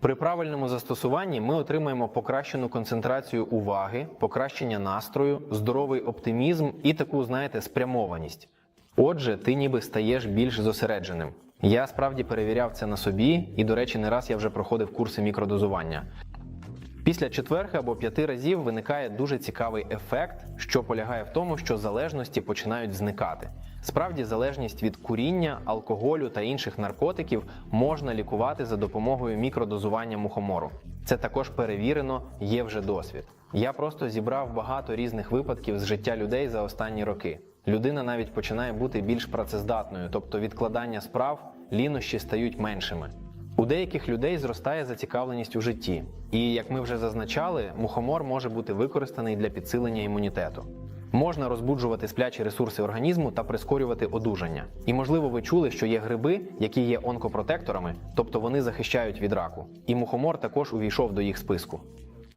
При правильному застосуванні ми отримаємо покращену концентрацію уваги, покращення настрою, здоровий оптимізм і таку, знаєте, спрямованість. Отже, ти ніби стаєш більш зосередженим. Я справді перевіряв це на собі, і, до речі, не раз я вже проходив курси мікродозування. Після четверги або п'яти разів виникає дуже цікавий ефект, що полягає в тому, що залежності починають зникати. Справді, залежність від куріння, алкоголю та інших наркотиків можна лікувати за допомогою мікродозування мухомору. Це також перевірено, є вже досвід. Я просто зібрав багато різних випадків з життя людей за останні роки. Людина навіть починає бути більш працездатною, тобто відкладання справ, лінощі стають меншими. У деяких людей зростає зацікавленість у житті, і як ми вже зазначали, мухомор може бути використаний для підсилення імунітету. Можна розбуджувати сплячі ресурси організму та прискорювати одужання. І можливо, ви чули, що є гриби, які є онкопротекторами, тобто вони захищають від раку. І мухомор також увійшов до їх списку.